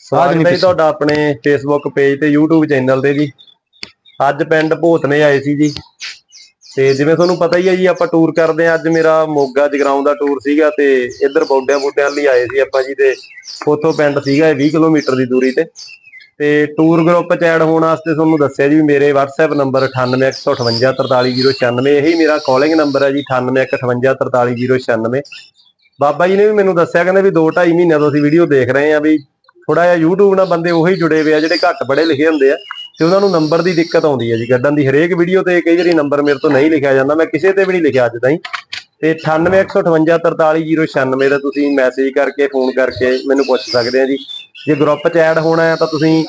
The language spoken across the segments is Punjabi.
ਸਵਾਗਤ ਹੈ ਜੀ ਤੁਹਾਡਾ ਆਪਣੇ ਫੇਸਬੁੱਕ ਪੇਜ ਤੇ YouTube ਚੈਨਲ ਤੇ ਜੀ। ਅੱਜ ਪਿੰਡ ਭੂਤਨੇ ਆਏ ਸੀ ਜੀ। ਤੇ ਜਿਵੇਂ ਤੁਹਾਨੂੰ ਪਤਾ ਹੀ ਹੈ ਜੀ ਆਪਾਂ ਟੂਰ ਕਰਦੇ ਆ ਅੱਜ ਮੇਰਾ ਮੋਗਾ ਜਗਰਾਉਂ ਦਾ ਟੂਰ ਸੀਗਾ ਤੇ ਇੱਧਰ ਬੌਡਿਆਂ ਬੂਟਿਆਂ ਲਈ ਆਏ ਸੀ ਆਪਾਂ ਜੀ ਤੇ ਉੱਥੋਂ ਪਿੰਡ ਸੀਗਾ ਇਹ 20 ਕਿਲੋਮੀਟਰ ਦੀ ਦੂਰੀ ਤੇ। ਤੇ ਟੂਰ ਗਰੁੱਪ ਚ ਐਡ ਹੋਣ ਵਾਸਤੇ ਤੁਹਾਨੂੰ ਦੱਸਿਆ ਜੀ ਮੇਰੇ WhatsApp ਨੰਬਰ 9815543096 ਇਹੀ ਮੇਰਾ ਕਾਲਿੰਗ ਨੰਬਰ ਹੈ ਜੀ 9815543096 ਬਾਬਾ ਜੀ ਨੇ ਵੀ ਮੈਨੂੰ ਦੱਸਿਆ ਕਹਿੰਦੇ ਵੀ 2.5 ਮਹੀਨਿਆਂ ਤੋਂ ਅਸੀਂ ਵੀਡੀਓ ਦੇਖ ਰਹੇ ਆ ਵੀ ਥੋੜਾ ਜਿਹਾ YouTube ਨਾਲ ਬੰਦੇ ਉਹੀ ਜੁੜੇ ਹੋਏ ਆ, ਜਿਹੜੇ ਘੱਟ ਪੜ੍ਹੇ ਲਿਖੇ ਹੁੰਦੇ ਆ, ਤੇ ਉਹਨਾਂ ਨੂੰ ਨੰਬਰ ਦੀ ਦਿੱਕਤ ਆਉਂਦੀ ਹੈ ਜੀ। ਕੱਢਣ ਦੀ ਹਰੇਕ ਵੀਡੀਓ ਤੇ ਕਈ ਵਾਰੀ ਨੰਬਰ ਮੇਰੇ ਤੋਂ ਨਹੀਂ ਲਿਖਿਆ ਜਾਂਦਾ, ਮੈਂ ਕਿਸੇ ਤੇ ਵੀ ਨਹੀਂ ਲਿਖਿਆ ਅੱਜ ਤਾਈਂ। ਤੇ 9815543096 ਦਾ ਤੁਸੀਂ ਮੈਸੇਜ ਕਰਕੇ ਫੋਨ ਕਰਕੇ ਮੈਨੂੰ ਪੁੱਛ ਸਕਦੇ ਆ ਜੀ। ਜੇ ਗਰੁੱਪ 'ਚ ਐਡ ਹੋਣਾ ਹੈ ਤਾਂ ਤੁਸੀਂ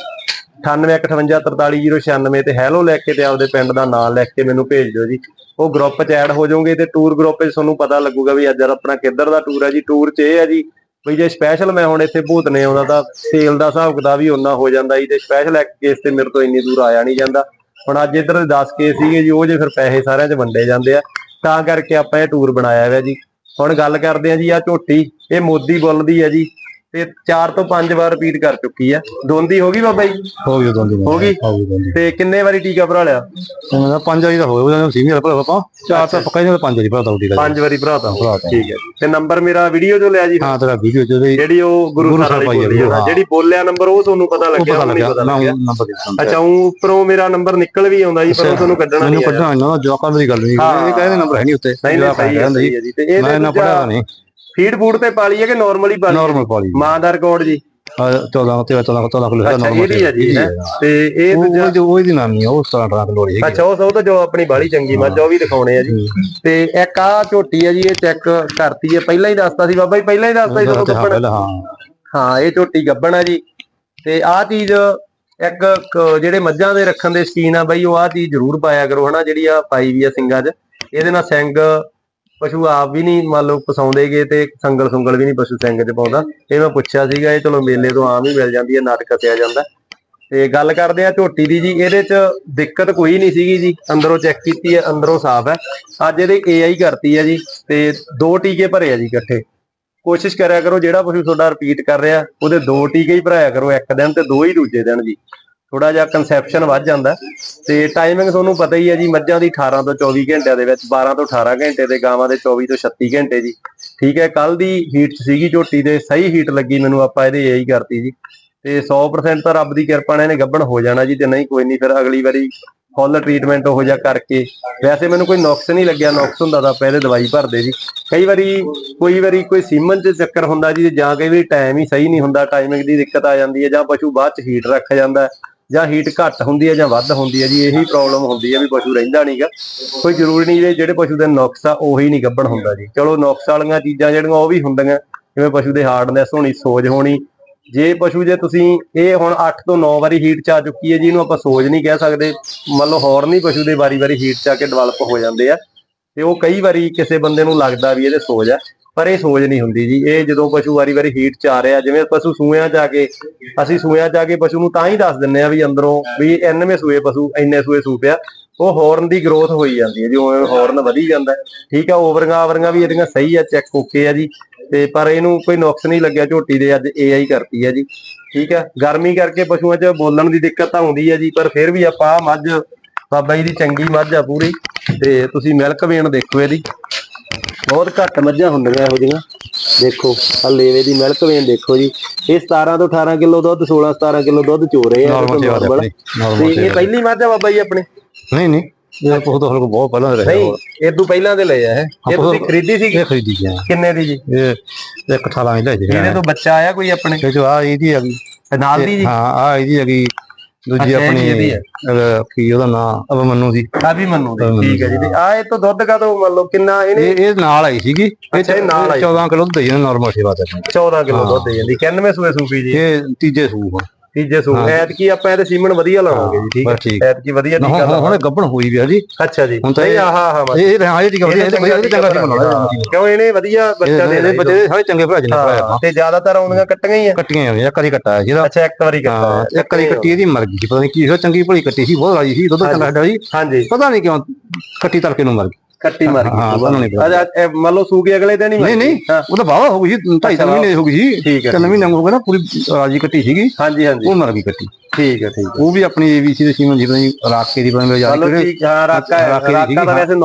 9815543096 ਤੇ ਹੈਲੋ ਲੈ ਕੇ ਤੇ ਆਪਦੇ ਪਿੰਡ ਦਾ ਨਾਮ ਲਿਖ ਕੇ ਮੈਨੂੰ ਭੇਜ ਦਿਓ ਜੀ। ਉਹ ਗਰੁੱਪ 'ਚ ਐਡ ਹੋ ਜਾਓਗੇ ਤੇ ਟੂਰ ਗਰੁੱਪ 'ਚ ਤੁਹਾਨੂੰ ਪਤਾ ਲੱਗੂਗਾ ਵੀ ਅੱਜ ਆਪਣਾ ਕਿੱਧਰ ਦਾ ਟੂਰ ਹੈ ਜੀ। ਟੂਰ 'ਚ ਇਹ ਹੈ ਜੀ ਵੀ ਜੇ ਸਪੈਸ਼ਲ ਮੈਂ ਹੁਣ ਇੱਥੇ ਭੂਤ ਨੇ ਆਉਂਦਾ ਤਾਂ ਸੇਲ ਦਾ ਹਿਸਾਬ ਕਿਤਾਬ ਵੀ ਓਨਾ ਹੋ ਜਾਂਦਾ ਜੀ। ਤੇ ਸਪੈਸ਼ਲ ਇੱਕ ਕੇਸ ਤੇ ਮੇਰੇ ਤੋਂ ਇੰਨੀ ਦੂਰ ਆਇਆ ਨਹੀਂ ਜਾਂਦਾ। ਹੁਣ ਅੱਜ ਇੱਧਰ 10 ਕੇਸ ਸੀਗੇ ਜੀ, ਉਹ ਜੇ ਫਿਰ ਪੈਸੇ ਸਾਰਿਆਂ 'ਚ ਵੰਡੇ ਜਾਂਦੇ ਆ। ਤਾਂ ਕਰਕੇ ਆਪਾਂ ਇਹ ਟੂਰ ਬਣਾਇਆ ਹੋਇਆ ਜੀ। ਹੁਣ ਗੱਲ ਕਰਦੇ ਆ ਜੀ ਆ ਝੋਟੀ, ਇਹ ਮੋਦੀ ਬੁੱਲ ਦੀ ਹੈ ਜੀ। ਤੇ 4 ਤੋਂ 5 ਵਾਰ ਰਿਪੀਟ ਕਰ ਚੁੱਕੀ ਆ। ਦੋਂਦੀ ਹੋ ਗਈ ਬਾਬਾ ਜੀ? ਹੋ ਗਈ ਉਦੋਂ ਦੀ ਹੋ ਗਈ? ਹੋ ਗਈ ਉਦੋਂ ਦੀ ਤੇ ਕਿੰਨੇ ਵਾਰੀ ਟੀਕਾ ਭਰਾ ਲਿਆ? ਦਾ ਪੰਜ ਵਾਰੀ ਦਾ ਹੋ ਗਿਆ ਸੀ ਮੇਰਾ ਭਰਾ ਆਪਾਂ। ਚਾਰ ਤਾਂ ਪੱਕਾ ਹੀ ਨਹੀਂ ਪੰਜ ਵਾਰੀ ਭਰਾ ਤਾਂ ਉਹਦੀ ਪੰਜ ਵਾਰੀ ਭਰਾਤਾ ਭਰਾਤਾ। ਠੀਕ ਹੈ। ਤੇ ਨੰਬਰ ਮੇਰਾ ਵੀਡੀਓ ਜੋ ਲਿਆ ਜੀ ਹਾਂ ਤੇਰਾ ਵੀਡੀਓ ਚ ਜਿਹੜੀ ਉਹ ਗੁਰੂ ਸਾਹਿਬ ਵਾਲੀ ਬੋਲੀ ਹੈ। ਨਾ। ਜਿਹੜੀ ਬੋਲਿਆ ਨੰਬਰ ਉਹ ਤੁਹਾਨੂੰ ਪਤਾ ਲੱਗਿਆ ਨਹੀਂ ਲੱਗਿਆ। ਪਤਾ ਨਾ ਲੱਗਿਆ। ਨੰਬਰ ਦੇ ਅੱਛਾ ਉਹ ਉੱਪਰੋਂ ਮੇਰਾ ਨੰਬਰ ਨਿਕਲ ਵੀ ਆਉਂਦਾ ਜੀ ਪਰ ਤੁਹਾਨੂੰ ਕੱਢਣਾ ਮੈਨੂੰ ਨਹੀਂ ਆਇਆ। ਕੱਢਣਾ ਇਹਨਾਂ ਦਾ ਜਵਾਕਾਂ ਦੀ ਗੱਲ ਨਹੀਂ। ਇਹ ਕਹਿੰਦੇ ਨੰਬਰ ਹੈ ਨਹੀਂ ਉੱਤੇ। ਨਹੀਂ ਨਹੀਂ ਸਹੀ ਹੈ ਜੀ। ਤੇ ਇਹ ਨਾ ਪੜਿਆ ਨਹੀਂ। ਫੀਡ ਫੂਡ ਤੇ ਪਾਲੀ ਹੈ ਕਿ ਨਾਰਮਲੀ ਪਾਲੀ ਹੈ? ਨਾਰਮਲ ਪਾਲੀ ਮਾਂ ਦਾ ਰਿਕਾਰਡ ਜੀ। 14 ਤੇ 14 14 ਕਿਲੋ ਹੈ ਅੱਛਾ ਨਾਰਮਲ ਇਹਦੀ ਹੈ ਜੀ ਹੈ? ਤੇ ਇਹ ਦੂਜਾ ਉਹ ਜੋ ਉਹ ਦੀ ਨਾਮ ਨਹੀਂ ਉਹ 17 18 ਕਿਲੋ ਹੈਗੀ ਅੱਛਾ ਉਹ ਸਭ ਤੋਂ ਜੋ ਆਪਣੀ ਬਾਲੀ ਚੰਗੀ ਮੱਝ ਆ, ਉਹ ਵੀ ਦਿਖਾਉਣੇ ਆ ਜੀ। ਤੇ ਇੱਕ ਆ ਝੋਟੀ ਹੈ ਜੀ ਇਹ ਚੈੱਕ ਕਰਤੀ ਹੈ ਪਹਿਲਾਂ ਹੀ ਦੱਸਤਾ ਸੀ ਬਾਬਾ ਜੀ ਪਹਿਲਾਂ ਹੀ ਦੱਸਤਾ ਸੀ ਤੁਹਾਨੂੰ ਹਾਂ ਪਹਿਲਾਂ ਹਾਂ। ਹਾਂ ਇਹ ਝੋਟੀ ਗੱਬਣ ਆ ਜੀ। ਤੇ ਆਹ ਚੀਜ਼ ਇੱਕ ਕ- ਜਿਹੜੇ ਮੱਝਾਂ ਦੇ ਰੱਖਣ ਦੇ ਸ਼ਕੀਨ ਆ ਬਈ ਉਹ ਆਹ ਚੀਜ਼ ਜ਼ਰੂਰ ਪਾਇਆ ਕਰੋ ਹਨਾ ਜਿਹੜੀ ਆ ਪਾਈ ਵੀ ਆ ਸਿੰਗਾਂ 'ਚ। ਇਹਦੇ ਨਾਲ ਸਿੰਗ ਪਸ਼ੂ ਆਪ ਵੀ ਨਹੀਂ ਮੰਨ ਲਓ ਪਸਾਉਂਦੇਗੇ ਤੇ ਸੰਗਲ ਸੁੰਗਲ ਵੀ ਨਹੀਂ ਪਸ਼ੂ ਸਿੰਘ 'ਚ ਪਾਉਂਦਾ। ਇਹ ਮੈਂ ਪੁੱਛਿਆ ਸੀਗਾ, ਇਹ ਚਲੋ ਮੇਲੇ ਤੋਂ ਆਮ ਹੀ ਮਿਲ ਜਾਂਦੀ ਹੈ ਨਟ ਕੱਸਿਆ ਜਾਂਦਾ। ਤੇ ਗੱਲ ਕਰਦੇ ਆ ਝੋਟੀ ਦੀ ਜੀ, ਇਹਦੇ 'ਚ ਦਿੱਕਤ ਕੋਈ ਨਹੀਂ ਸੀਗੀ ਜੀ। ਅੰਦਰੋਂ ਚੈੱਕ ਕੀਤੀ ਹੈ, ਅੰਦਰੋਂ ਸਾਫ਼ ਹੈ। ਅੱਜ ਇਹਦੇ ਏਆਈ ਕਰਤੀ ਹੈ ਜੀ ਤੇ ਦੋ ਟੀਕੇ ਭਰੇ ਆ ਜੀ ਇਕੱਠੇ। ਕੋਸ਼ਿਸ਼ ਕਰਿਆ ਕਰੋ, ਜਿਹੜਾ ਪਸ਼ੂ ਤੁਹਾਡਾ ਰਿਪੀਟ ਕਰ ਰਿਹਾ, ਉਹਦੇ ਦੋ ਟੀਕੇ ਹੀ ਭਰਾਇਆ ਕਰੋ, ਇੱਕ ਦਿਨ ਤੇ ਦੋ ਹੀ ਦੂਜੇ ਦਿਨ ਜੀ। ਥੋੜਾ ਜਿਹਾ ਕਨਸੈਪਸ਼ਨ ਵੱਧ ਜਾਂਦਾ। ਤੇ ਟਾਈਮਿੰਗ ਤੁਹਾਨੂੰ ਪਤਾ ਹੀ ਹੈ ਜੀ, ਮੱਝਾਂ ਦੀ 18 ਤੋਂ 24 ਘੰਟਿਆਂ ਦੇ ਵਿੱਚ 12 ਤੋਂ 18 ਘੰਟੇ ਤੇ ਗਾਵਾਂ ਦੇ 24 ਤੋਂ 36 ਘੰਟੇ ਜੀ। ਠੀਕ ਹੈ ਕੱਲ ਦੀ ਹੀਟ ਸੀਗੀ ਝੋਟੀ ਦੇ ਸਹੀ ਹੀਟ ਲੱਗੀ ਮੈਨੂੰ, ਆਪਾਂ ਇਹਦੇ ਇਹੀ ਕਰਤੀ ਜੀ। ਤੇ 100% ਤਾਂ ਰੱਬ ਦੀ ਕਿਰਪਾ ਨਾਲ ਇਹਨੇ ਗੱਭਣ ਹੋ ਜਾਣਾ ਜੀ, ਤੇ ਨਹੀਂ ਕੋਈ ਨਹੀਂ, ਫਿਰ ਅਗਲੀ ਵਾਰੀ ਫੁੱਲ ਟ੍ਰੀਟਮੈਂਟ ਉਹ ਜਿਹਾ ਕਰਕੇ। ਵੈਸੇ ਮੈਨੂੰ ਕੋਈ ਨੁਕਸ ਨਹੀਂ ਲੱਗਿਆ, ਨੁਕਸ ਹੁੰਦਾ ਤਾਂ ਆਪਾਂ ਇਹਦੇ ਦਵਾਈ ਭਰਦੇ ਜੀ। ਕਈ ਵਾਰੀ, ਕੋਈ ਵਾਰੀ ਕੋਈ ਸੀਮਨ ਚ ਚੱਕਰ ਹੁੰਦਾ ਜੀ, ਜਾਂ ਕਈ ਵਾਰੀ ਟਾਈਮ ਹੀ ਸਹੀ ਨਹੀਂ ਹੁੰਦਾ ਟਾਈਮਿੰਗ ਦੀ ਦਿੱਕਤ ਆ ਜਾਂਦੀ ਹੈ, ਜਾਂ ਪਸ਼ੂ ਬਾਅਦ ਚ ਹੀਟ ਰੱਖ ਜਾਂਦਾ। ਜਾਂ ਹੀਟ ਘੱਟ ਹੁੰਦੀ ਹੈ ਜਾਂ ਵੱਧ ਹੁੰਦੀ ਹੈ ਜੀ, ਇਹੀ ਪ੍ਰੋਬਲਮ ਹੁੰਦੀ ਹੈ ਵੀ ਪਸ਼ੂ ਰਹਿੰਦਾ ਨਹੀਂਗਾ ਕੋਈ ਜ਼ਰੂਰੀ ਨਹੀਂ ਜੇ ਜਿਹੜੇ ਪਸ਼ੂ ਦੇ ਨੁਕਸ ਆ, ਉਹੀ ਨਹੀਂ ਗੱਭਣ ਹੁੰਦਾ ਜੀ। ਚਲੋ ਨੁਕਸ ਵਾਲੀਆਂ ਚੀਜ਼ਾਂ ਜਿਹੜੀਆਂ ਉਹ ਵੀ ਹੁੰਦੀਆਂ, ਜਿਵੇਂ ਪਸ਼ੂ ਦੇ ਹਾਰਡਨੈਸ ਹੋਣੀ, ਸੋਜ ਹੋਣੀ। ਜੇ ਪਸ਼ੂ ਜੇ ਤੁਸੀਂ ਇਹ ਹੁਣ 8 ਤੋਂ 9 ਵਾਰੀ ਹੀਟ ਚ ਆ ਚੁੱਕੀ ਹੈ ਜੀ, ਇਹਨੂੰ ਆਪਾਂ ਸੋਜ ਨਹੀਂ ਕਹਿ ਸਕਦੇ। ਮੰਨ ਲਓ ਹੌਰਨ ਹੀ ਪਸ਼ੂ ਦੇ ਵਾਰੀ-ਵਾਰੀ ਹੀਟ ਚ ਆ ਕੇ ਡਿਵੈਲਪ ਹੋ ਜਾਂਦੇ ਆ। ਤੇ ਉਹ ਕਈ ਵਾਰੀ ਕਿਸੇ ਬੰਦੇ ਨੂੰ ਲੱਗਦਾ ਵੀ ਇਹਦੇ ਸੋਜ ਆ। ਪਰ ਇਹ ਸੋਜ ਨਹੀਂ ਹੁੰਦੀ ਜੀ। ਇਹ ਜਦੋਂ ਪਸ਼ੂ ਵਾਰੀ-ਵਾਰੀ ਹੀਟ ਚ ਆ ਰਿਹਾ, ਜਿਵੇਂ ਪਸ਼ੂ ਸੂਇਆਂ ਚ ਕੇ, ਅਸੀਂ ਸੂਇਆਂ ਚ ਆ ਕੇ ਪਸ਼ੂ ਨੂੰ ਤਾਂ ਹੀ ਦੱਸ ਦਿੰਨੇ ਆ ਵੀ ਅੰਦਰੋਂ ਵੀ ਇੰਨਵੇਂ ਸੂਏ ਪਸ਼ੂ, ਇੰਨੇ ਸੂਏ ਸੂ ਪਿਆ ਉਹ ਹੌਰਨ ਦੀ ਗਰੋਥ ਹੋਈ ਜਾਂਦੀ ਹੈ ਜੀ, ਉਵੇਂ ਵਧੀ ਜਾਂਦਾ ਠੀਕ ਆ, ਓਵਰੀਆਂ ਆਵਰੀਆਂ ਵੀ ਇਹਦੀਆਂ ਸਹੀ ਆ ਚੈੱਕ ਓਕੇ ਆ ਜੀ। ਤੇ ਪਰ ਇਹਨੂੰ ਕੋਈ ਨੁਕਸ ਨਹੀਂ ਲੱਗਿਆ, ਝੋਟੀ ਦੇ ਅੱਜ ਏਆਈ ਕਰਤੀ ਹੈ ਜੀ। ਠੀਕ ਹੈ ਗਰਮੀ ਕਰਕੇ ਪਸ਼ੂਆਂ 'ਚ ਬੋਲਣ ਦੀ ਦਿੱਕਤ ਤਾਂ ਆਉਂਦੀ ਹੈ ਜੀ, ਪਰ ਫਿਰ ਵੀ ਆਪਾਂ ਆਹ ਮੱਝ, ਬਾਬਾ ਜੀ ਦੀ ਚੰਗੀ ਮੱਝ ਆ ਪੂਰੀ। ਤੇ ਤੁਸੀਂ ਮਿਲਕ ਵੇਣ ਦੇਖੋ ਇਹਦੀ। ਬਹੁਤ ਘੱਟ ਮੱਝਾਂ ਹੁੰਦੀਆਂ ਇਹੋ ਜਿਹੀਆਂ। ਦੇਖੋ ਆ ਲੇਵੇ ਦੀ ਮਿਲਕ ਵੇਣ ਦੇਖੋ ਜੀ। ਇਹ 17 ਤੋਂ 18 ਕਿਲੋ ਦੁੱਧ 16 17 ਕਿਲੋ ਦੁੱਧ ਚੋ ਰਹੇ ਆ ਨਾਰਮਲ ਤੇ ਇਹ ਪਹਿਲੀ ਮੱਝ ਆ ਬਾਬਾ ਜੀ ਆਪਣੇ? ਨਹੀਂ ਨਹੀਂ ਇਹ ਬਹੁਤ ਹਲਕ ਬਹੁਤ ਪਹਿਲਾਂ ਰਹੇ ਨਹੀਂ ਇਹ ਤੋਂ ਪਹਿਲਾਂ ਦੇ ਲਏ ਆ ਇਹ। ਇਹ ਤੁਸੀਂ ਖਰੀਦੀ ਸੀ ਇਹ ਖਰੀਦੀ ਗਿਆ ਕਿੰਨੇ ਦੀ ਜੀ? ਇਹ ਇੱਕ 18 ਹੀ ਲੈ ਜੀ ਇਹਦੇ ਤੋਂ ਬੱਚਾ ਆਇਆ ਕੋਈ ਆਪਣੇ? ਜੋ ਆ ਇਹਦੀ ਹੈਗੀ। ਨਾਲ ਦੀ ਜੀ? ਹਾਂ ਆ ਇਹਦੀ ਹੈਗੀ ਦੂਜੀ ਅੱਛਾ, ਇਹਦੀ- ਇਹਦੀ ਆਪਣੀ ਹੈ। ਅਹ, ਕੀ ਉਹਦਾ ਨਾਮ ਅਬ ਮੰਨੂ ਦੀ ਆ ਵੀ ਮੰਨੂ ਦੇ। ਠੀਕ ਹੈ ਜੀ। ਤੇ ਆ ਇਹ ਤੋਂ ਦੁੱਧ ਕਾ ਤੋਂ ਮੰਨ ਲਓ ਕਿੰਨਾ ਇਹਨੇ? ਇਹ ਇਹ ਨਾਲ ਆਈ ਸੀਗੀ। ਇਹ ਅੱਛਾ, ਇਹ ਨਾਲ ਆਈ। 14 ਕਿਲੋ ਦੇ ਜਾਂਦਾ ਨਾਰਮਲ ਸੇਵਾ ਤੇ। 14 ਕਿਲੋ ਦੁੱਧ ਦੇ ਜਾਂਦੀ। 91 ਸੂਏ ਸੂਪੀ ਜੀ। ਇਹ ਤੀਜੇ ਸੂਪ ਤੀਜੇ ਸੂ ਐਤ ਕੀ ਆਪਾਂ ਇਹਦੇ ਸੀਮਨ ਵਧੀਆ ਲਾਵਾਂਗੇ ਜੀ ਠੀਕ ਹੈ। ਠੀਕ। ਐਤ ਕੀ ਵਧੀਆ ਟੀਕਾ ਹੁਣ ਲਾਵਾਂਗੇ। ਹੁਣ ਗੱਬਣ ਹੋਈ ਵੀ ਆ ਜੀ। ਅੱਛਾ ਜੀ। ਹੁਣ ਤਾਂ ਇਹ- ਆਹਾ ਆਹਾ। ਇਹ ਹਾਂ ਇਹ ਠੀਕ ਵਧੀਆ ਇਹ ਚੰਗਾ ਚੰਗਾ ਸੀ ਬਣਾਉਣਾ ਕਿਉਂ ਇਹਨੇ ਵਧੀਆ ਬੱਚਾ ਦੇ ਇਹਦੇ ਬੱਚੇ ਸਾਰੇ ਚੰਗੇ ਭਰਾ ਜਨੇ ਭਰਾ ਤੇ ਜ਼ਿਆਦਾਤਰ ਆਉਂਦੀਆਂ ਕੱਟੀਆਂ ਹੀ ਆ। ਕੱਟੀਆਂ ਆਉਂਦੀਆਂ ਇੱਕ ਵਾਰੀ ਕੱਟਾ ਜਿਹਦਾ ਅੱਛਾ ਇੱਕ ਵਾਰੀ ਕੱਟਾ ਇੱਕ ਵਾਰੀ ਕੱਟੀ ਇਹਦੀ ਮਰ ਗਈ ਸੀ, ਪਤਾ ਨਹੀਂ ਕੀ ਹੋਇਆ ਚੰਗੀ ਭਲੀ ਕੱਟੀ ਸੀ ਬਹੁਤ ਰਾਜੀ ਸੀ ਦੁੱਧ ਚੰਗਾ ਸਾਡਾ ਜੀ ਹਾਂਜੀ। ਪਤਾ ਨਹੀਂ ਕਿਉਂ ਕੱਟੀ ਤਲਕੇ ਨੂੰ ਮਰ ਗਈ। ਕੱਟੀ ਮਾਰ ਗਈ ਹਾਂ, ਸੁਬਾਹ। ਤੁਹਾਨੂੰ ਨਹੀਂ ਪਤਾ। ਅੱਛਾ ਇਹ ਮੰਨ ਲਓ ਸੂਕੇ ਅਗਲੇ ਦਿਨ ਹੀ ਮਰ ਨਹੀਂ ਨਹੀਂ। ਹਾਂ ਉਹ ਤਾਂ ਬਾਵਾ ਹੋ ਗਈ ਸੀ ਢਾਈ ਤਿੰਨ ਅੱਛਾ, ਮਹੀਨੇ ਹੋ ਗਈ ਸੀ। ਠੀਕ ਹੈ ਤਿੰਨ ਮਹੀਨੇ ਹੋ। ਗਏ ਨਾ ਪੂਰੀ ਰਾਜੀ ਕੱਟੀ ਸੀਗੀ। ਹਾਂਜੀ ਹਾਂਜੀ। ਉਹ ਮਰ ਗਈ ਕੱਟੀ। ਠੀਕ ਹੈ ਠੀਕ ਹੈ। ਉਹ ਵੀ ਆਪਣੀ ਏਬੀਸੀ ਦੇ ਸੀਮਨ ਜਿਵੇਂ ਰਾਕੇ ਦੀ ਬਣ ਜਾ ਚਲੋ ਠੀਕ ਹਾਂ ਰਾਕਾ ਹੈ। ਰਾਕੇ ਦੀ ਰਾਕਾ ਵੈਸੇ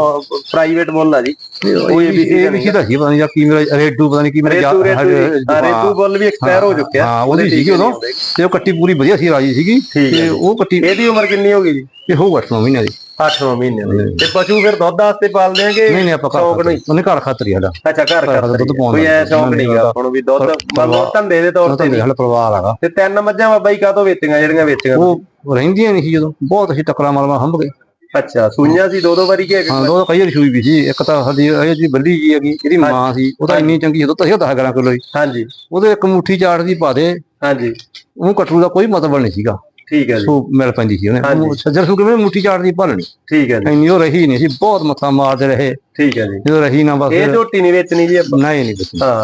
ਪ੍ਰਾਈਵੇਟ ਮੁੱਲ ਆ ਜੀ। ਉਹ ABC ਦਾ ਏਬੀਸੀ ਦਾ ਸੀ ਪਤਾ ਨਹੀਂ ਜਾਂ ਕੀ ਮੇਰਾ ਰੇਟੂ ਪਤਾ ਨਹੀਂ ਕੀ ਮੇਰਾ ਰੇਤੂ ਰੇਤੂ ਹਾਂ, ਰੇਤੂ ਬੁੱਲ ਵੀ ਐਕਸਪਾਇਰ ਹੋ ਚੁੱਕਿਆ। ਹਾਂ ਉਹਦੀ ਸੀਗੀ ਉਦੋਂ। ਤੇ ਉਹ ਕੱਟੀ ਪੂਰੀ ਵਧੀਆ ਸੀ ਰਾਜੀ ਸੀਗੀ। ਠੀਕ ਹੈ ਤੇ ਉਹ ਕੱਟੀ ਇਹਦੀ ਉਮਰ ਕਿੰਨੀ ਹੋ ਗਈ ਜੀ? ਇਹ ਹੋਊਗਾ 8 ਮਹੀਨੇ ਦੀ। 8 ਮਹੀਨੇ ਦੀ। ਤੇ ਪਸ਼ੂ ਫਿਰ ਦੁੱਧ ਵਾਸਤੇ ਪਾਲਦੇ ਆਂਗੇ ਨਹੀਂ ਨਹੀਂ ਆਪਾਂ ਸ਼ੌਕ ਘਰ ਨਹੀਂ। ਉਹਨੇ ਘਰ ਖਾਤਰ ਹੀ ਸਾਡਾ। ਅੱਛਾ ਘਰ ਦਾ ਕਰ ਦੁੱਧ ਪਾਉਣ ਕੋਈ ਐ ਦਾ। ਸ਼ੌਕ ਨਹੀਂ ਗਾ। ਹੁਣ ਵੀ ਦੁੱਧ ਮੰਨ ਲਓ ਧੰਦੇ ਦੇ ਤੌਰ ਉਹ ਤੇ ਸਾਡਾ ਪਰਿਵਾਰ ਹੈਗਾ। ਤੇ ਤਿੰਨ ਮੱਝਾਂ ਬਾਬਾ ਜੀ ਕਾਹਤੋਂ ਵੇਚੀਆਂ ਜਿਹੜੀਆਂ ਵੇਚੀਆਂ ਉਹ ਰਹਿੰਦੀਆਂ ਨਹੀਂ ਸੀ ਜਦੋਂ। ਬਹੁਤ ਅਸੀਂ ਟੱਕਰਾਂ ਮਾਰਵਾ ਹੰਭ ਗਏ। ਅੱਛਾ ਸੂਈਆਂ ਸੀ ਦੋ ਦੋ ਵਾਰੀ ਕਿ ਹਾਂ ਦੋ ਕਈ ਵਾਰੀ ਸੂਈ ਵੀ ਸੀ। ਇੱਕ ਤਾਂ ਸਾਡੀ ਇਹ ਜੀ ਬੱਲੀ ਜੀ ਹੈਗੀ ਇਹਦੀ ਮਾਂ ਸੀ ਉਹ ਤਾਂ ਇੰਨੀ ਚੰਗੀ ਸੀ ਦੁੱਧ ਸੀ 10 11 ਕਿਲੋ ਹੀ ਹਾਂਜੀ। ਉਹਦੇ ਇੱਕ ਮੁੱਠੀ ਚਾਟ ਦੀ ਪਾ ਦੇ। ਹਾਂਜੀ। ਉਹਨੂੰ ਕਟਰੂ ਦਾ ਕੋਈ ਮਤਲਬ ਨਹੀਂ ਸੀਗਾ। ਠੀਕ ਹੈ ਜੀ। ਸੋ ਮਿਲ ਪੈਂਦੀ ਸੀ ਉਹਨੇ। ਸੱਜਰ ਸੂ ਕਿਵੇਂ ਮੁੱਠੀ ਚਾਟ ਦੀ ਭਾਲਣੀ ਠੀਕ ਹੈ ਜੀ। ਇੰਨੀ ਉਹ ਰਹੀ ਨਹੀਂ ਸੀ ਬਹੁਤ ਮੱਥਾ ਮਾਰਦੇ ਰਹੇ। ਠੀਕ ਹੈ ਜੀ। ਜਦੋਂ ਰਹੀ ਨਾ ਬਸ। ਇਹ ਝੋਟੀ ਨਹੀਂ ਵੇਚਣੀ ਜੀ ਆਪਾਂ। ਨਹੀਂ ਨਹੀਂ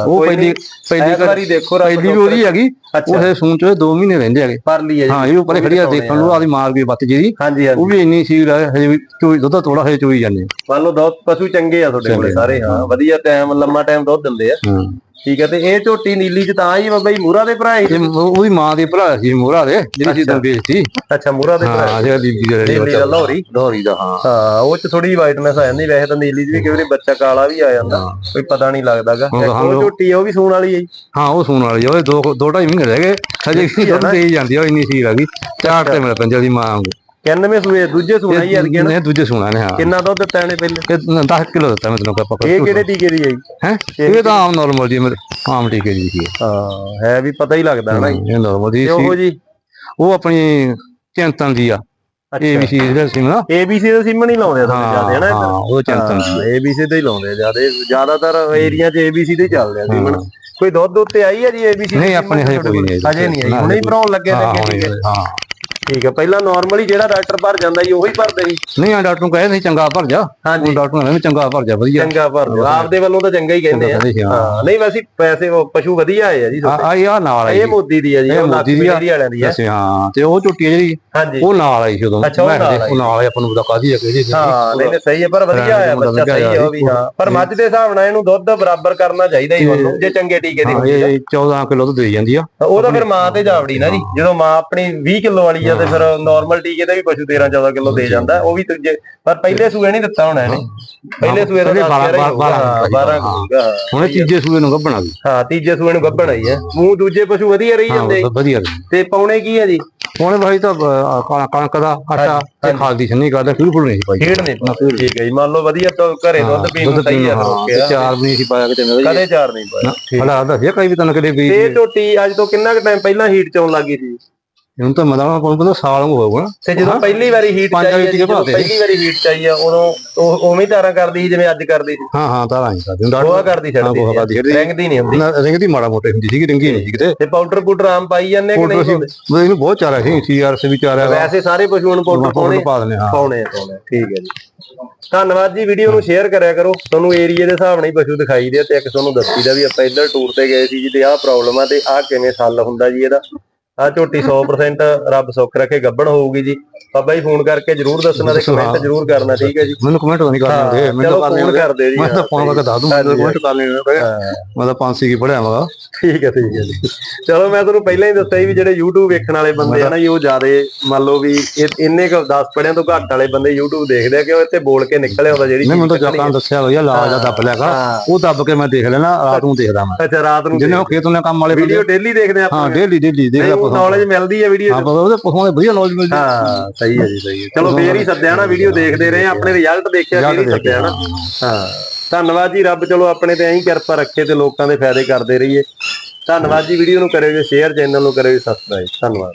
ਉਹ ਪਹਿਲੀ। ਪਹਿਲੀ ਵਾਰੀ ਦੇਖੋ ਰੱਬ ਪਹਿਲੀ ਉਹਦੀ ਹੈਗੀ। ਉਹਦੇ ਸੂਣ ਚ 2 ਮਹੀਨੇ ਰਹਿੰਦੇ ਹੈਗੇ। ਪਰ ਲਈ ਹੈ ਜੀ। ਹਾਂ ਇਹ ਉੱਪਰੇ ਖੜੀ ਆ ਦੇਖਣ ਨੂੰ ਆਦੀ ਮਾਰ ਗਈ ਬੱਤ ਜੀ ਹਾਂਜੀ ਹਾਂਜੀ। ਉਹ ਵੀ ਇੰਨੀ ਸੀ ਹਜੇ ਵੀ ਚੋਈ ਦੁੱਧ ਥੋੜਾ ਹਜੇ ਚੋਈ ਜਾਂਦੇ ਮੰਨ ਲਓ ਦੁੱਧ ਪਸ਼ੂ ਚੰਗੇ ਆ ਤੁਹਾਡੇ ਕੋਲੇ। ਸਾਰੇ। ਹਾਂ ਵਧੀਆ ਟਾਈਮ ਲੰਮਾ ਟਾਈਮ ਦੁੱਧ ਦਿੰਦੇ ਆ। ਹਾਂ। ਠੀਕ ਹੈ ਤੇ ਇਹ ਝੋਟੀ ਨੀਲੀ ਚ ਤਾਂ ਹੀ ਬਾਬਾ ਜੀ ਮੂਰਾ ਦੇ ਭਰਾ ਹੀ ਇਹ ਉਹ- ਉਹਦੀ ਮਾਂ ਦੇ ਭਰਾ ਸੀ ਮੋਹਰਾ ਦੇ ਜਿਹੜੀ ਸੀ ਤਾਂ ਵੇਚਤੀ ਅੱਛਾ ਮੂਰਾ ਦੇ ਭਰਾ ਹਾਂ ਜਿਹੜਾ ਬੀਬੀ ਦੇ ਨੀਲੀ ਦਾ ਲਾਹੌਰੀ। ਲਾਹੌਰੀ ਦਾ ਹਾਂ। ਹਾਂ ਉਹ ਚ ਥੋੜੀ ਵਾਈਟਨੈਸ ਆ ਜਾਂਦੀ ਵੈਸੇ ਤਾਂ ਨੀਲੀ ਚ ਵੀ ਕਈ ਵਾਰੀ ਬੱਚਾ ਕਾਲਾ ਵੀ ਆ ਜਾਂਦਾ ਕੋਈ ਪਤਾ ਨਹੀਂ ਲੱਗਦਾਗਾ। ਉਹ ਝੋਟੀ ਆ, ਉਹ ਵੀ ਸੂਣ ਵਾਲੀ ਹੈ ਜੀ। ਹਾਂ ਉਹ ਸੂਣ ਵਾਲੀ ਆ, ਉਹ ਦੋ ਦੋ ਢਾਈ ਮਹੀਨੇ ਰਹਿ ਗਏ। ਹਜੇ ਕੀ ਦੁੱਧ ਦੇ ਹੀ ਜਾਂਦੀ ਆ ਉਹ ਇੰਨੀ ਸੀ ਰਹੀ ਚਾਰ ਤੇ ਮਿਲ ਪੈਂਦੀ ਉਹਦੀ ਮਾਂ ਵਾਂਗੂ 91 ਸੂਏ ਦੂਜੇ ਸੂਣਾ ਹੀ ਆ ਇਹ ਦੂਜੇ ਸੂਣਾ ਨੇ ਹਾਂ। ਕਿੰਨਾ ਦੁੱਧ ਦਿੱਤਾ ਇਹਨੇ ਪਹਿਲੇ 10 ਕਿਲੋ ਦਿੱਤਾ ਮੈਂ ਤੈਨੂੰ ਪੱਕਾ ਇਹ ਕਿਹੜੇ ਟੀਕੇ ਦੀ ਹੈ ਜੀ? ਹੈ? ਇਹ ਤਾਂ ਆਮ ਨਾਰਮਲ ਜੀ ਮੇਰੇ ਆਮ ਟੀਕੇ ਦੀ ਸੀ ਹਾਂ ਹੈ ਵੀ ਪਤਾ ਹੀ ਲੱਗਦਾ ਹਨਾ ਜੀ। ਇਹ ਨਾਰਮਲ ਦੀ ਤੇ ਉਹ ਜੀ? ਉਹ ਆਪਣੀ ਚਿੰਤਨ ਦੀ ਆ ਇਹ ਵੀ ਸੀ ਜਿਹੜਾ ਸੀ ਨਾ। ABC ਦੇ ਸਿਮ ਨਹੀਂ ਲਾਉਂਦੇ ਹਾਂ ਜ਼ਿਆਦਾ ਹਨਾ ਹਾਂ ਉਹ ਚਿੰਤਨ ਦੀ ਹਾਂ ABC ਤੇ ਹੀ ਲਾਉਂਦੇ ਜ਼ਿਆਦਾ। ਜ਼ਿਆਦਾਤਰ ਏਰੀਆ 'ਚ ਤੇ ਹੀ ਚੱਲਦੇ ਆ ਸਿਮਣ ਹਾਂ। ਕੋਈ ਦੁੱਧ ਉੱਤੇ ਆਈ ਹੈ ਜੀ ABC ਨਹੀਂ ਆਪਣੇ ਹਜੇ ਕੋਈ ਨਹੀਂ ਹਜੇ ਨਹੀਂ ਆਈ। ਹੁਣੇ ਹੀ ਭਰਾਉਣ ਲੱਗੇ ਹਾਂ ਨੇ ਹਾਂ। ਠੀਕ ਹੈ ਪਹਿਲਾਂ ਨਾਰਮਲੀ ਜਿਹੜਾ ਡਾਕਟਰ ਭਰ ਜਾਂਦਾ ਜੀ ਉਹੀ ਭਰਦੇ ਸੀ। ਨਹੀਂ ਆ ਡਾਕਟਰ ਨੂੰ ਕਹੇ ਨਹੀਂ ਚੰਗਾ ਭਰ ਜਾ। ਹਾਂਜੀ। ਉਹ ਡਾਕਟਰ ਨੇ ਚੰਗਾ ਭਰ ਜਾ ਵਧੀਆ। ਚੰਗਾ ਭਰ ਦਿਓ ਆਪਦੇ ਵੱਲੋਂ ਤਾਂ ਚੰਗਾ ਹੀ ਕਹਿੰਦੇ ਆ। ਕਹਿੰਦੇ ਹਾਂ। ਹਾਂ ਨਹੀਂ ਵੈਸੇ ਪੈਸੇ ਉਹ ਪਸ਼ੂ ਵਧੀਆ ਆਏ ਆ ਜੀ ਆ। ਆਈ ਆ ਨਾਲ ਆਈ ਇਹ ਮੋਦੀ ਦੀ ਆ ਜੀ ਇਹ ਉਹ ਮੋਦੀ ਦੀ ਆ। ਵਾਲਿਆਂ ਦੀ ਆ। ਹਾਂ ਤੇ ਉਹ ਝੁੱਟੀ ਆ ਜਿਹੜੀ ਹਾਂਜੀ। ਉਹ ਨਾਲ ਆਈ ਸੀ ਉਦੋਂ। ਅੱਛਾ, ਉਹ ਮੈਂ ਕਿਹਾ ਨਾਲ ਆਈ। ਉਹ ਨਾਲ ਆਈ ਆਪਾਂ ਨੂੰ ਪਤਾ ਕਾਦੀ ਆ ਕਿਹਦੀ ਸੀ। ਹਾਂ ਨਹੀਂ ਨਹੀਂ ਸਹੀ ਹੈ ਪਰ ਵਧੀਆ ਆਇਆ ਬੱਚਾ ਸਹੀ ਹੈ ਉਹ ਵੀ ਹਾਂ। ਪਰ ਮੱਝ ਦੇ ਹਿਸਾਬ ਨਾਲ ਇਹਨੂੰ ਦੁੱਧ ਬਰਾਬਰ ਕਰਨਾ ਚਾਹੀਦਾ ਹੀ ਉਹਨੂੰ ਜੇ ਚੰਗੇ ਟੀਕੇ ਦੀ ਹਾਂ, ਹੁੰਦੀ ਆ ਇਹ 14 ਕਿਲੋ ਦੁੱਧ ਦੇ ਜਾਂਦੀ ਆ। ਤਾਂ ਉਹ ਤਾਂ ਫਿਰ ਮਾਂ ਤੇ ਜਾਵੜੀ ਨਾ ਜੀ। ਜਦੋਂ ਮਾਂ ਆਪਣੀ 20 ਕਿਲੋ ਵਾਲੀ ਆ ਤੇ ਫਿਰ ਨਾਰਮਲ ਟੀਕੇ ਤੇ ਵੀ ਪਸ਼ੂ 13 14 ਕਿਲੋ ਦੇ ਜਾਂਦਾ ਉਹ ਵੀ ਦੂਜੇ ਪਰ ਪਹਿਲੇ ਸੂਏ ਨਹੀਂ ਦਿੱਤਾ ਹੋਣਾ ਇਹਨੇ। ਪਹਿਲੇ ਸੂਏ ਦਾ ਪਹਿਲੇ 12 ਬਾਰਾਂ- ਬਾਰਾਂ 12 ਹੋਊਗਾ। ਹੁਣ ਤੀਜੇ ਸੂਏ ਨੂੰ ਗੱਭਣਾ ਵੀ ਹਾਂ ਤੀਜੇ ਸੂਏ ਨੂੰ ਗੱਭਣ ਆਈ ਹੈ। ਮੂੰਹ ਦੂਜੇ ਪਸ਼ੂ ਵਧੀਆ ਰਹੀ ਜਾਂਦੇ। ਹਾਂ ਵਧੀਆ। ਤੇ ਪਾਉਣੇ ਕੀ ਹੈ ਜੀ? ਹੁਣ ਭਾਈ ਤਾਂ ਕਣਕ ਦਾ ਆਟਾ ਤੇ ਖਾਲ ਦੀ ਛੰਨੀ ਕਰਦਾ ਫਿਰ ਫੁੱਲ ਨਹੀਂ ਪਾਈ। ਖੇਡ ਨਹੀਂ ਠੀਕ ਹੈ ਜੀ ਮੰਨ ਲਓ ਵਧੀਆ ਤੋਂ ਘਰੇ ਦੁੱਧ ਪੀਣ ਨੂੰ ਸਹੀ ਹੈ ਹਾਂ, ਓਕੇ ਚਾਰ ਵੀ ਨਹੀਂ ਸੀ ਪਾਇਆ ਕਿਤੇ ਮੇਰੇ ਕਦੇ ਚਾਰ ਨਹੀਂ ਪਾਇਆ। ਹਲਾ ਸੀ ਕਈ ਵੀ ਤਨ ਕਦੇ ਵੀ ਤੇ ਇਹ ਝੋਟੀ ਅੱਜ ਤੋਂ ਕਿੰਨਾ ਕੁ ਟਾਈਮ ਪਹਿਲਾਂ ਹੀਟ ਚ ਆਉਣ ਲੱਗੀ ਸੀ? ਹੁਣ ਤਾਂ ਆਪਾਂ ਨੂੰ ਪਤਾ ਸਾਲ ਹੋ ਹੋਊਗਾ ਤੇ ਜਦੋਂ ਪਹਿਲੀ ਵਾਰੀ ਹੀਟ ਪੰਜ ਹੈ ਪਹਿਲੀ ਵਾਰੀ ਹੀਟ ਆ ਉਦੋਂ ਉਹ ਉਵੇਂ ਹੀ ਧਾਰਾਂ ਕਰਦੀ ਸੀ ਜਿਵੇਂ ਅੱਜ ਕਰਦੀ ਸੀ। ਹਾਂ ਹਾਂ ਤਾਂ ਨਹੀਂ ਕਰਦੀ ਹੁਣ ਗੋਹਾ ਕਰਦੀ ਹਾਂ, ਗੋਹਾ ਛੱਡਦੀ ਕਰਦੀ ਛੱਡਦੀ। ਰਿੰਗਦੀ ਨਹੀਂ ਹੁੰਦੀ। ਨਾ ਰਿੰਗ ਦੀ ਮਾੜਾ ਮੋਟੇ ਹੁੰਦੀ ਸੀਗੀ ਰਿੰਗੀ ਨਹੀਂ ਸੀ ਕਿਤੇ ਤੇ ਪਾਊਡਰ ਪੂਡਰ ਆਮ ਪਾਈ ਜਾਂਦੇ ਕਿ ਨਹੀਂ? ਸੀ ਇਹਨੂੰ ਬਹੁਤ ਚਾਰਾ ਸੀ ਸੀਆਰਸ ਵੀ ਚਾਰਾ ਵੈਸੇ ਸਾਰੇ ਪਸ਼ੂਆਂ ਨੂੰ ਪਾਊਡਰ ਪਾਉਣੇ ਹਾਂ ਪਾਉਣੇ ਪਾਉਣੇ। ਠੀਕ ਹੈ ਜੀ। ਧੰਨਵਾਦ ਜੀ ਵੀਡੀਓ ਨੂੰ ਸ਼ੇਅਰ ਕਰਿਆ ਕਰੋ। ਤੁਹਾਨੂੰ ਏਰੀਆ ਦੇ ਹਿਸਾਬ ਨਾਲ ਹੀ ਪਸ਼ੂ ਦਿਖਾਈ ਦੇ ਤੇ ਇੱਕ ਤੁਹਾਨੂੰ ਦੱਸੀ ਦਾ ਵੀ ਆਪਾਂ ਇੱਧਰ ਟੂਰ ਤੇ ਗਏ ਸੀ ਜੀ ਤੇ ਆਹ ਪ੍ਰੋਬਲਮ ਆ ਤੇ ਆਹ ਕਿਵੇਂ ਹੱਲ ਹੁੰਦਾ ਜੀ ਇਹਦਾ। ਆਹ ਝੋਟੀ 100% ਰੱਬ ਸੁੱਖ ਰੱਖੇ ਗੱਬਣ ਹੋਊਗੀ ਜੀ। ਬਾਬਾ ਜੀ ਫੋਨ ਕਰਕੇ ਜਰੂਰ ਦੱਸਣਾ ਤੇ ਕਮੈਂਟ ਜਰੂਰ ਕਰਨਾ ਠੀਕ ਹੈ ਜੀ? ਮੈਨੂੰ ਕਮੈਂਟ ਨਹੀਂ ਕਰਨੇ ਹੁੰਦੇ ਮੈਨੂੰ ਤਾਂ ਫੋਨ ਕਰ ਦਿਓ ਜੀ ਮੈਂ ਤਾਂ ਫੋਨ ਕਰਕੇ ਦੱਸ ਦੂੰ ਮੈਨੂੰ ਕਮੈਂਟ ਹੁੰਦੇ। ਹਾਂ। ਮੈਂ ਤਾਂ ਪੰਜ ਸੀ ਕੀ ਪੜਿਆ ਮਗਾ ਠੀਕ ਹੈ ਠੀਕ ਹੈ ਜੀ। ਚਲੋ ਮੈਂ ਤੁਹਾਨੂੰ ਪਹਿਲਾਂ ਹੀ ਦੱਸਿਆ ਵੀ ਜਿਹੜੇ YouTube ਵੇਖਣ ਵਾਲੇ ਬੰਦੇ ਆ ਨਾ ਜੀ ਉਹ ਜ਼ਿਆਦੇ ਮੰਨ ਲਓ ਵੀ ਇੰਨੇ ਕੁ 10 ਪੜਿਆਂ ਤੋਂ ਘੱਟ ਵਾਲੇ ਬੰਦੇ YouTube ਦੇਖਦੇ ਆ ਕਿ ਉਹ ਇੱਥੇ ਬੋਲ ਕੇ ਨਿਕਲ ਆਉਂਦਾ ਜਿਹੜੀ ਨਹੀਂ ਮੈਨੂੰ ਤਾਂ ਨੇ ਦੱਸਿਆ ਹੋਇਆ ਲਾਜ ਦਾ ਦੱਬ ਲਿਆ ਕਰ। ਹਾਂ। ਉਹ ਦੱਬ ਕੇ ਮੈਂ ਦੇਖ ਲੈਣਾ ਰਾਤ ਨੂੰ ਦੇਖਦਾ ਮੈਂ। ਅੱਛਾ ਰਾਤ ਨੂੰ ਜਿੰਨੇ ਉਹ ਖੇਤ ਨੇ ਕੰਮ ਵਾਲੇ ਵੀਡੀਓ ਡੇਲੀ ਦੇਖਦੇ ਆ ਹਾਂ ਆਪਾਂ ਡੇਲੀ ਡੇਲੀ ਦੇਖਦਾ ਨੌਲੇਜ ਮਿਲਦੀ ਹੈ ਵੀਡੀਓ ਹਾਂ ਉਹਦੇ ਦੇ ਵਧੀਆ ਨੌਲੇਜ ਮਿਲਦੀ ਹਾਂ ਸਹੀ ਹੈ ਜੀ ਸਹੀ ਹੈ। ਚਲੋ ਫੇਰ ਹੀ ਸੱਦਿਆ ਨਾ ਵੀਡੀਓ ਦੇਖਦੇ ਰਹੇ ਆਪਣੇ ਰਿਜ਼ਲਟ ਦੇਖਿਆ ਫੇਰ ਹੀ ਸੱਦਿਆ ਨਾ। ਹਾਂ। ਧੰਨਵਾਦ ਜੀ ਰੱਬ ਚਲੋ ਆਪਣੇ ਤੇ ਐਂ ਕਿਰਪਾ ਰੱਖੇ ਤੇ ਲੋਕਾਂ ਦੇ ਫਾਇਦੇ ਕਰਦੇ ਰਹੀਏ। ਧੰਨਵਾਦ ਜੀ ਵੀਡੀਓ ਨੂੰ ਕਰਿਓ ਜੀ ਸ਼ੇਅਰ ਚੈਨਲ ਨੂੰ ਕਰਿਓ ਜੀ ਸਬਸਕ੍ਰਾਈਬ ਧੰਨਵਾਦ।